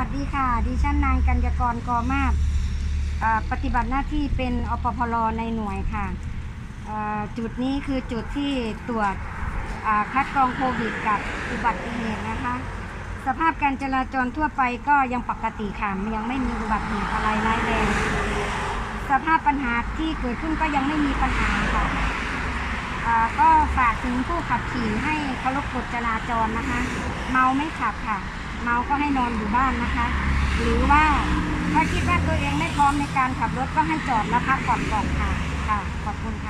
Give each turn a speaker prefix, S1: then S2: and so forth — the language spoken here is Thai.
S1: วัสดีค่ะ ดิฉันนางกัญญากรกอมาศปฏิบัติหน้าที่เป็นอปพลในหน่วยค่ะ จุดนี้คือจุดที่ตรวจคัดกรองโควิดกับอุบัติเหตุนะคะ สภาพการจราจรทั่วไปก็ยังปกติค่ะยังไม่มีอุบัติเหตุอะไรร้ายแรงสภาพปัญหาที่เกิดขึ้นก็ยังไม่มีปัญหาค่ะก็ฝากถึงผู้ขับขี่ให้เคารพกฎจราจรนะคะ เมาไม่ขับค่ะ เมาก็ให้นอนอยู่บ้านนะคะ หรือว่าถ้าคิดว่าตัวเองไม่พร้อมในการขับรถก็ให้จอดแล้วพักก่อนก่อนค่ะค่ะขอบคุณค่ะ